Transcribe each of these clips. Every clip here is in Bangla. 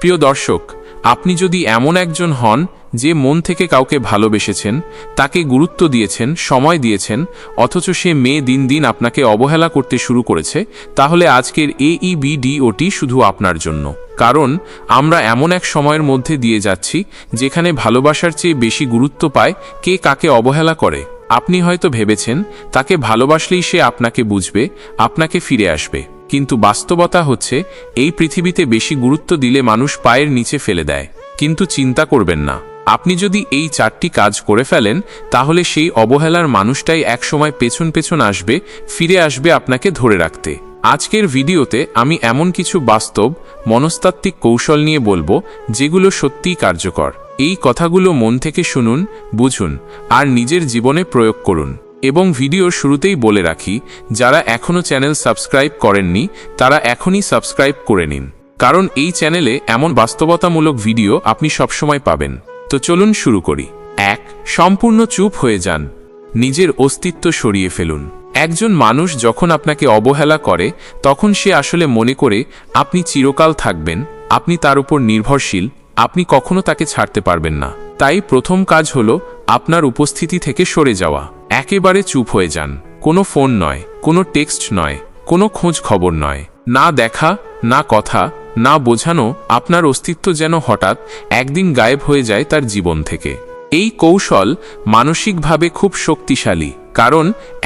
প্রিয় দর্শক, আপনি যদি এমন একজন হন যে মন থেকে কাউকে ভালোবেসেছেন, তাকে গুরুত্ব দিয়েছেন, সময় দিয়েছেন, অথচ সে মেয়ে দিন দিন আপনাকে অবহেলা করতে শুরু করেছে, তাহলে আজকের E এইবিডিওটি শুধু আপনার জন্য। কারণ, আমরা এমন এক সময়ের মধ্যে দিয়ে যাচ্ছি, যেখানে ভালোবাসার চেয়ে বেশি গুরুত্ব পায় কে কাকে অবহেলা করে। আপনি হয়তো ভেবেছেন, তাকে ভালোবাসলেই সে আপনাকে বুঝবে, আপনাকে ফিরে আসবে। কিন্তু বাস্তবতা হচ্ছে, এই পৃথিবীতে বেশি গুরুত্ব দিলে মানুষ পায়ের নিচে ফেলে দেয়। কিন্তু চিন্তা করবেন না। আপনি যদি এই চারটি কাজ করে ফেলেন, তাহলে সেই অবহেলার মানুষটাই একসময় পেছন পেছন আসবে, ফিরে আসবে আপনাকে ধরে রাখতে। আজকের ভিডিওতে আমি এমন কিছু বাস্তব, মনস্তাত্ত্বিক কৌশল নিয়ে বলব, যেগুলো সত্যিই কার্যকর। এই কথাগুলো মন থেকে শুনুন, বুঝুন, আর নিজের জীবনে প্রয়োগ করুন। এবং ভিডিওর শুরুতেই বলে রাখি, যারা এখনও চ্যানেল সাবস্ক্রাইব করেননি, তারা এখনই সাবস্ক্রাইব করে নিন। কারণ এই চ্যানেলে এমন বাস্তবতামূলক ভিডিও আপনি সবসময় পাবেন। তো চলুন শুরু করি। এক, সম্পূর্ণ চুপ হয়ে যান। নিজের অস্তিত্ব সরিয়ে ফেলুন। একজন মানুষ যখন আপনাকে অবহেলা করে, তখন সে আসলে মনে করে, আপনি চিরকাল থাকবেন, আপনি তার উপর নির্ভরশীল, আপনি কখনো তাকে ছাড়তে পারবেন না। তাই প্রথম কাজ হলো, আপনার উপস্থিতি থেকে সরে যাওয়া। একেবারে চুপ হয়ে যান। কোনো ফোন নয়, কোনো টেক্সট নয়, কোনো খোঁজ খবর নয়। না দেখা, না কথা, না বোঝানো আপনার অস্তিত্ব যেন হঠাৎ একদিন গায়েব হয়ে যায় তার জীবন থেকে। এই কৌশল মানসিকভাবে খুব শক্তিশালী, কারণ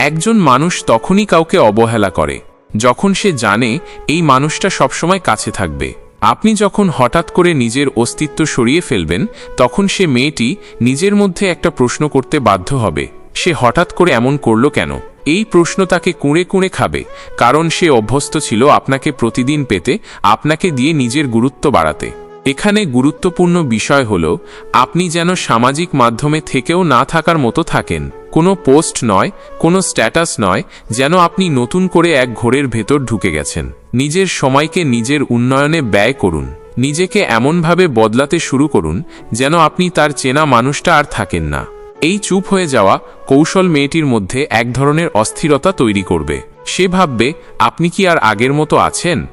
একজন মানুষ তখনই কাউকে অবহেলা করে, যখন সে জানে এই মানুষটা সবসময় কাছে থাকবে। আপনি যখন হঠাৎ করে নিজের অস্তিত্ব সরিয়ে ফেলবেন, তখন সে মেয়েটি নিজের মধ্যে একটা প্রশ্ন করতে বাধ্য হবে। সে হঠাৎ করে এমন করল কেন? এই প্রশ্ন তাকে কুঁড়ে কুঁড়ে খাবে, কারণ সে অভ্যস্ত ছিল আপনাকে প্রতিদিন পেতে, আপনাকে দিয়ে নিজের গুরুত্ব বাড়াতে। এখানে গুরুত্বপূর্ণ বিষয় হল, আপনি যেন সামাজিক মাধ্যমে থেকেও না থাকার মতো থাকেন। কোনো পোস্ট নয়, কোনো স্ট্যাটাস নয়, যেন আপনি নতুন করে এক ঘোরের ভেতর ঢুকে গেছেন। নিজের সময়কে নিজের উন্নয়নে ব্যয় করুন। নিজেকে এমনভাবে বদলাতে শুরু করুন, যেন আপনি তার চেনা মানুষটা আর থাকেন না। এই চুপ হয়ে যাওয়া কৌশল মেয়েটির মধ্যে এক ধরনের অস্থিরতা তৈরি করবে। সে ভাববে, আপনি কি আর আগের মতো আছেন?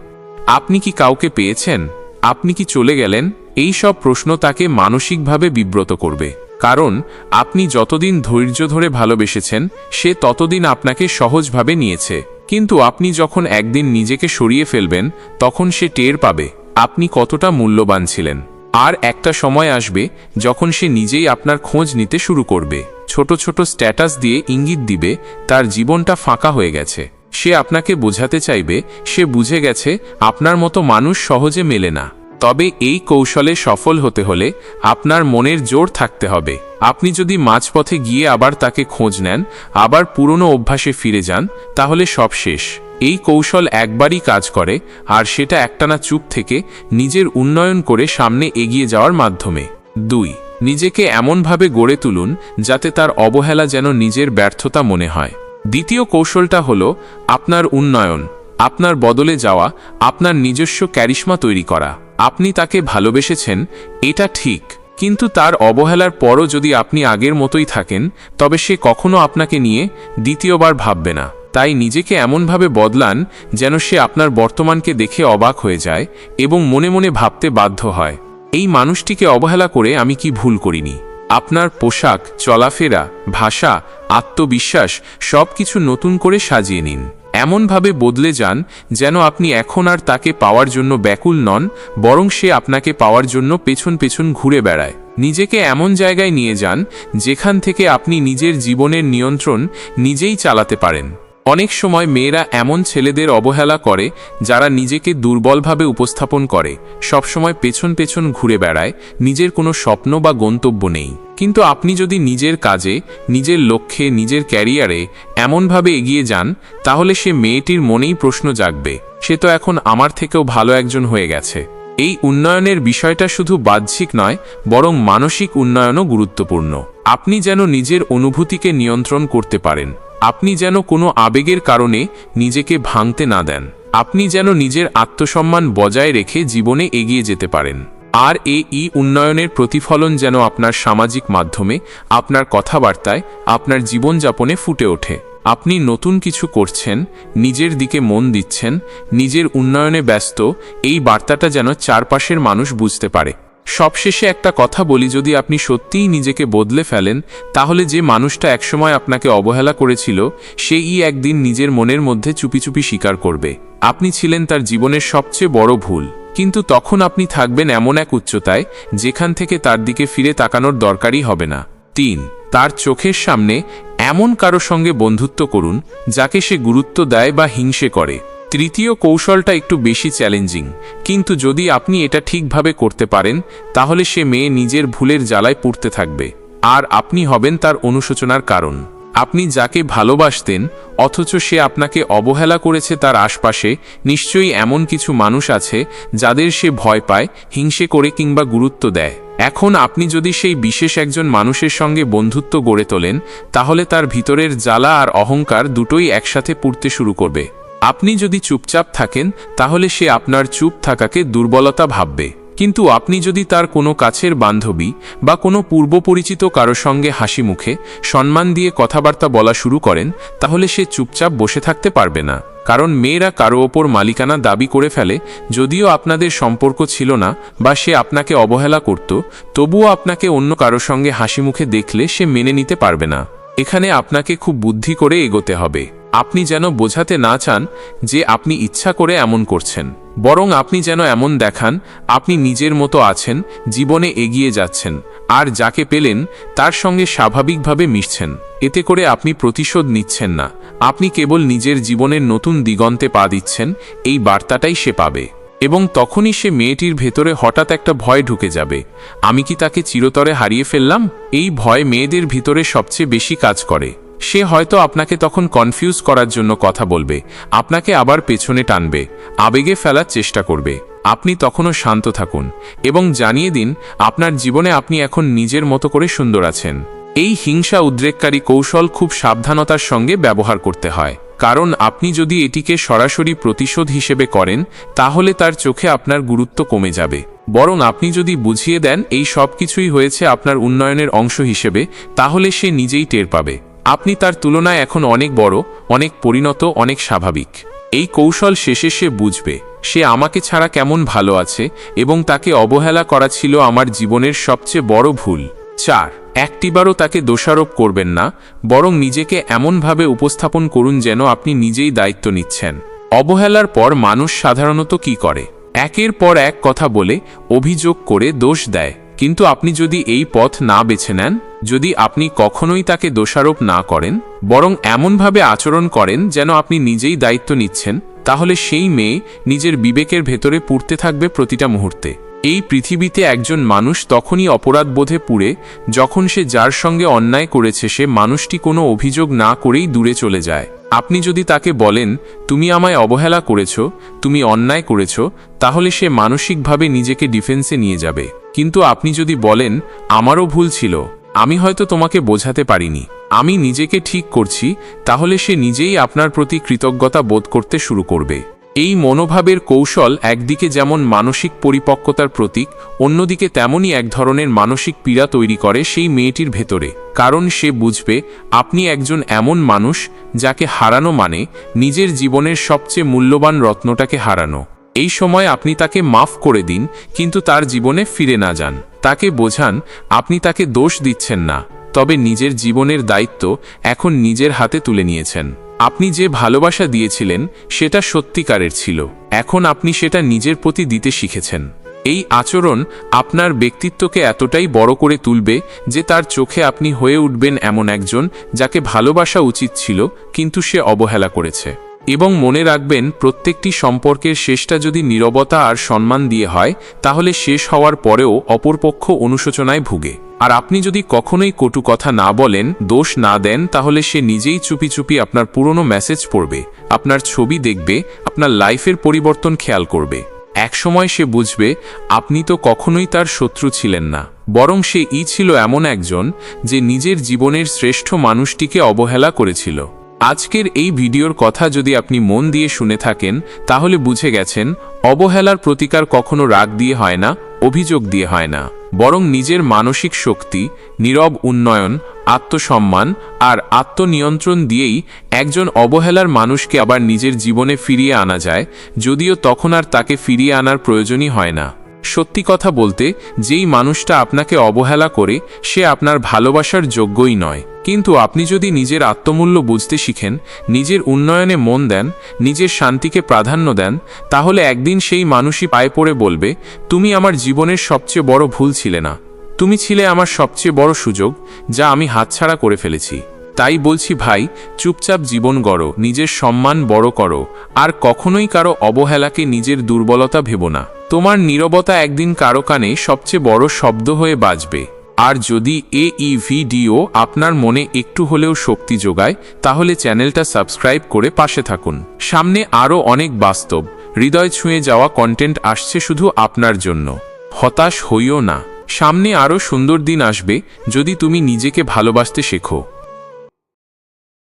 আপনি কি কাউকে পেয়েছেন? আপনি কি চলে গেলেন? এই সব প্রশ্ন তাকে মানসিকভাবে বিব্রত করবে। কারণ, আপনি যতদিন ধৈর্য ধরে ভালোবেসেছেন, সে ততদিন আপনাকে সহজভাবে নিয়েছে। কিন্তু আপনি যখন একদিন নিজেকে সরিয়ে ফেলবেন, তখন সে টের পাবে, আপনি কতটা মূল্যবান ছিলেন। আর একটা সময় আসবে যখন সে নিজেই আপনার খোঁজ নিতে শুরু করবে। ছোট ছোট স্ট্যাটাস দিয়ে ইঙ্গিত দিবে, তার জীবনটা ফাঁকা হয়ে গেছে। সে আপনাকে বোঝাতে চাইবে, সে বুঝে গেছে, আপনার মতো মানুষ সহজে মেলে না। তবে এই কৌশলে সফল হতে হলে আপনার মনের জোর থাকতে হবে। আপনি যদি মাঝপথে গিয়ে আবার তাকে খোঁজ নেন, আবার পুরনো অভ্যাসে ফিরে যান, তাহলে সব শেষ। এই কৌশল একবারই কাজ করে, আর সেটা একটানা চুপ থেকে নিজের উন্নয়ন করে সামনে এগিয়ে যাওয়ার মাধ্যমে। দুই, নিজেকে এমনভাবে গড়ে তুলুন যাতে তার অবহেলা যেন নিজের ব্যর্থতা মনে হয়। দ্বিতীয় কৌশলটা হল আপনার উন্নয়ন, আপনার বদলে যাওয়া, আপনার নিজস্ব ক্যারিশমা তৈরি করা। আপনি তাকে ভালোবেসেছেন, এটা ঠিক, কিন্তু তার অবহেলার পরও যদি আপনি আগের মতোই থাকেন, তবে সে কখনো আপনাকে নিয়ে দ্বিতীয়বার ভাববে না। তাই নিজেকে এমনভাবে বদলান যেন সে আপনার বর্তমানকে দেখে অবাক হয়ে যায় এবং মনে মনে ভাবতে বাধ্য হয়। এই মানুষটিকে অবহেলা করে আমি কি ভুল করিনি? আপনার পোশাক, চলাফেরা, ভাষা, আত্মবিশ্বাস সব কিছু নতুন করে সাজিয়ে নিন। এমনভাবে বদলে যান যেন আপনি এখন আর তাকে পাওয়ার জন্য ব্যাকুল নন, বরং সে আপনাকে পাওয়ার জন্য পেছন পেছন ঘুরে বেড়ায়। নিজেকে এমন জায়গায় নিয়ে যান যেখান থেকে আপনি নিজের জীবনের নিয়ন্ত্রণ নিজেই চালাতে পারেন। অনেক সময় মেয়েরা এমন ছেলেদের অবহেলা করে যারা নিজেকে দুর্বলভাবে উপস্থাপন করে। সবসময় পেছন পেছন ঘুরে বেড়ায়, নিজের কোনো স্বপ্ন বা গন্তব্য নেই। কিন্তু আপনি যদি নিজের কাজে, নিজের লক্ষ্যে, নিজের ক্যারিয়ারে এমনভাবে এগিয়ে যান, তাহলে সে মেয়েটির মনেই প্রশ্ন জাগবে, সে তো এখন আমার থেকেও ভালো একজন হয়ে গেছে। এই উন্নয়নের বিষয়টা শুধু বাহ্যিক নয়, বরং মানসিক উন্নয়নও গুরুত্বপূর্ণ। আপনি যেন নিজের অনুভূতিকে নিয়ন্ত্রণ করতে পারেন। আপনি যেন কোনো আবেগের কারণে নিজেকে ভাঙতে না দেন। আপনি যেন নিজের আত্মসম্মান বজায় রেখে জীবনে এগিয়ে যেতে পারেন। আর এ ই উন্নয়নের প্রতিফলন যেন আপনার সামাজিক মাধ্যমে, আপনার কথাবার্তায়, আপনার জীবনযাপনে ফুটে ওঠে। আপনি নতুন কিছু করছেন, নিজের দিকে মন দিচ্ছেন, নিজের উন্নয়নে ব্যস্ত, এই বার্তাটা যেন চারপাশের মানুষ বুঝতে পারে। সবশেষে একটা কথা বলি, যদি আপনি সত্যিই নিজেকে বদলে ফেলেন, তাহলে যে মানুষটা একসময় আপনাকে অবহেলা করেছিল সেই একদিন নিজের মনের মধ্যে চুপি চুপি স্বীকার করবে। আপনি ছিলেন তার জীবনের সবচেয়ে বড় ভুল। কিন্তু তখন আপনি থাকবেন এমন এক উচ্চতায়, যেখান থেকে তার দিকে ফিরে তাকানোর দরকারই হবে না। তিন, তার চোখের সামনে এমন কারও সঙ্গে বন্ধুত্ব করুন, যাকে সে গুরুত্ব দেয় বা হিংসে করে। তৃতীয় কৌশলটা একটু বেশি চ্যালেঞ্জিং। কিন্তু যদি আপনি এটা ঠিকভাবে করতে পারেন, তাহলে সে মেয়ে নিজের ভুলের জ্বালায় পুড়তে থাকবে। আর আপনি হবেন তার অনুশোচনার কারণ। আপনি যাকে ভালোবাসতেন, অথচ সে আপনাকে অবহেলা করেছে তার আশপাশে, নিশ্চয়ই এমন কিছু মানুষ আছে যাদের সে ভয় পায়, হিংসে করে কিংবা গুরুত্ব দেয়। এখন আপনি যদি সেই বিশেষ একজন মানুষের সঙ্গে বন্ধুত্ব গড়ে তোলেন, তাহলে তার ভিতরের জ্বালা আর অহংকার দুটোই একসাথে পুড়তে শুরু করবে। আপনি যদি চুপচাপ থাকেন, তাহলে সে আপনার চুপ থাকাকে দুর্বলতা ভাববে। কিন্তু আপনি যদি তার কোনো কাছের বান্ধবী বা কোনো পূর্বপরিচিত কারও সঙ্গে হাসি মুখে, সম্মান দিয়ে কথাবার্তা বলা শুরু করেন, তাহলে সে চুপচাপ বসে থাকতে পারবে না। কারণ মেয়েরা কারও ওপর মালিকানা দাবি করে ফেলে, যদিও আপনাদের সম্পর্ক ছিল না বা সে আপনাকে অবহেলা করত, তবুও আপনাকে অন্য কারও সঙ্গে হাসি মুখে দেখলে সে মেনে নিতে পারবে না। এখানে আপনাকে খুব বুদ্ধি করে এগোতে হবে। আপনি যেন বোঝাতে না চান যে আপনি ইচ্ছা করে এমন করছেন, বরং আপনি যেন এমন দেখান, আপনি নিজের মতো আছেন, জীবনে এগিয়ে যাচ্ছেন, আর যাকে পেলেন, তার সঙ্গে স্বাভাবিকভাবে মিশছেন। এতে করে আপনি প্রতিশোধ নিচ্ছেন না। আপনি কেবল নিজের জীবনের নতুন দিগন্তে পা দিচ্ছেন, এই বার্তাটাই সে পাবে। এবং তখনই সে মেয়েটির ভেতরে হঠাৎ একটা ভয় ঢুকে যাবে। আমি কি তাকে চিরতরে হারিয়ে ফেললাম? এই ভয় মেয়েদের ভিতরে সবচেয়ে বেশি কাজ করে। সে হয়তো আপনাকে তখন কনফিউজ করার জন্য কথা বলবে, আপনাকে আবার পেছনে টানবে, আবেগে ফেলার চেষ্টা করবে, আপনি তখনও শান্ত থাকুন এবং জানিয়ে দিন, আপনার জীবনে আপনি এখন নিজের মতো করে সুন্দর আছেন। এই হিংসা উদ্রেককারী কৌশল খুব সাবধানতার সঙ্গে ব্যবহার করতে হয়, কারণ আপনি যদি এটিকে সরাসরি প্রতিশোধ হিসেবে করেন, তাহলে তার চোখে আপনার গুরুত্ব কমে যাবে। বরং আপনি যদি বুঝিয়ে দেন, এই সব কিছুই হয়েছে আপনার উন্নয়নের অংশ হিসেবে, তাহলে সে নিজেই টের পাবে। আপনি তার তুলনায় এখন অনেক বড়, অনেক পরিণত, অনেক স্বাভাবিক। এই কৌশল শেষে সে বুঝবে, সে আমাকে ছাড়া কেমন ভালো আছে এবং তাকে অবহেলা করা ছিল আমার জীবনের সবচেয়ে বড় ভুল। চার, একটিবারও তাকে দোষারোপ করবেন না, বরং নিজেকে এমনভাবে উপস্থাপন করুন যেন আপনি নিজেই দায়িত্ব নিচ্ছেন। অবহেলার পর মানুষ সাধারণত কি করে? একের পর এক কথা বলে, অভিযোগ করে দোষ দেয়। কিন্তু আপনি যদি এই পথ না বেছে নেন, যদি আপনি কখনোই তাকে দোষারোপ না করেন, বরং এমনভাবে আচরণ করেন যেন আপনি নিজেই দায়িত্ব নিচ্ছেন, তাহলে সেই মেয়ে নিজের বিবেকের ভেতরে পুড়তে থাকবে প্রতিটা মুহূর্তে। এই পৃথিবীতে একজন মানুষ তখনই অপরাধ বোধে পুড়ে যখন সে যার সঙ্গে অন্যায় করেছে সে মানুষটি কোনো অভিযোগ না করেই দূরে চলে যায়। আপনি যদি তাকে বলেন, তুমি আমায় অবহেলা করেছ, তুমি অন্যায় করেছ তাহলে সে মানসিকভাবে নিজেকে ডিফেন্সে নিয়ে যাবে। কিন্তু আপনি যদি বলেন, আমারও ভুল ছিল, আমি হয়তো তোমাকে বোঝাতে পারিনি। আমি নিজেকে ঠিক করছি, তাহলে সে নিজেই আপনার প্রতি কৃতজ্ঞতা বোধ করতে শুরু করবে। এই মনোভাবের কৌশল একদিকে যেমন মানসিক পরিপক্কতার প্রতীক, অন্যদিকে তেমনই এক ধরনের মানসিক পীড়া তৈরি করে সেই মেয়েটির ভেতরে। কারণ সে বুঝবে, আপনি একজন এমন মানুষ, যাকে হারানো মানে নিজের জীবনের সবচেয়ে মূল্যবান রত্নটাকে হারানো। এই সময় আপনি তাকে মাফ করে দিন, কিন্তু তার জীবনে ফিরে না যান। তাকে বোঝান, আপনি তাকে দোষ দিচ্ছেন না। তবে নিজের জীবনের দায়িত্ব এখন নিজের হাতে তুলে নিয়েছেন। আপনি যে ভালোবাসা দিয়েছিলেন, সেটা সত্যিকারের ছিল। এখন আপনি সেটা নিজের প্রতি দিতে শিখেছেন। এই আচরণ আপনার ব্যক্তিত্বকে এতটাই বড় করে তুলবে যে তার চোখে আপনি হয়ে উঠবেন এমন একজন যাকে ভালোবাসা উচিত ছিল, কিন্তু সে অবহেলা করেছে। এবং মনে রাখবেন, প্রত্যেকটি সম্পর্কের শেষটা যদি নীরবতা আর সম্মান দিয়ে হয়, তাহলে শেষ হওয়ার পরেও অপরপক্ষ অনুশোচনায় ভুগে। আর আপনি যদি কখনোই কটু কথা না বলেন, দোষ না দেন, তাহলে সে নিজেই চুপি চুপি আপনার পুরনো মেসেজ পড়বে, আপনার ছবি দেখবে, আপনার লাইফের পরিবর্তন খেয়াল করবে। একসময় সে বুঝবে, আপনি তো কখনোই তার শত্রু ছিলেন না, বরং সে ই ছিল এমন একজন, যে নিজের জীবনের শ্রেষ্ঠ মানুষটিকে অবহেলা করেছিল। আজকের এই ভিডিওর কথা যদি আপনি মন দিয়ে শুনে থাকেন, তাহলে বুঝে গেছেন, অবহেলার প্রতিকার কখনো রাগ দিয়ে হয় না, অভিযোগ দিয়ে হয় না। বরং নিজের মানসিক শক্তি, নীরব উন্নয়ন, আত্মসম্মান আর আত্মনিয়ন্ত্রণ দিয়েই একজন অবহেলার মানুষকে আবার নিজের জীবনে ফিরিয়ে আনা যায়, যদিও তখন আর তাকে ফিরিয়ে আনার প্রয়োজনই হয় না। সত্যি কথা বলতে, যেই মানুষটা আপনাকে অবহেলা করে, সে আপনার ভালোবাসার যোগ্যই নয়। কিন্তু আপনি যদি নিজের আত্মমূল্য বুঝতে শিখেন, নিজের উন্নয়নে মন দেন, নিজের শান্তিকে প্রাধান্য দেন, তাহলে একদিন সেই মানুষই পায়ে পড়ে বলবে, তুমি আমার জীবনের সবচেয়ে বড় ভুল ছিলে না। তুমি ছিলে আমার সবচেয়ে বড় সুযোগ, যা আমি হাতছাড়া করে ফেলেছি। তাই বলছি ভাই, চুপচাপ জীবন গড়ো, নিজের সম্মান বড় করো, আর কখনোই কারও অবহেলাকে নিজের দুর্বলতা ভেবো না। তোমার নীরবতা একদিন কারও কানে সবচেয়ে বড় শব্দ হয়ে বাজবে। আর যদি এ ই ভিডিও আপনার মনে একটু হলেও শক্তি যোগায়, তাহলে চ্যানেলটা সাবস্ক্রাইব করে পাশে থাকুন। সামনে আরও অনেক বাস্তব, হৃদয় ছুঁয়ে যাওয়া কন্টেন্ট আসছে শুধু আপনার জন্য। হতাশ হইও না। সামনে আরও সুন্দর দিন আসবে, যদি তুমি নিজেকে ভালোবাসতে শেখো।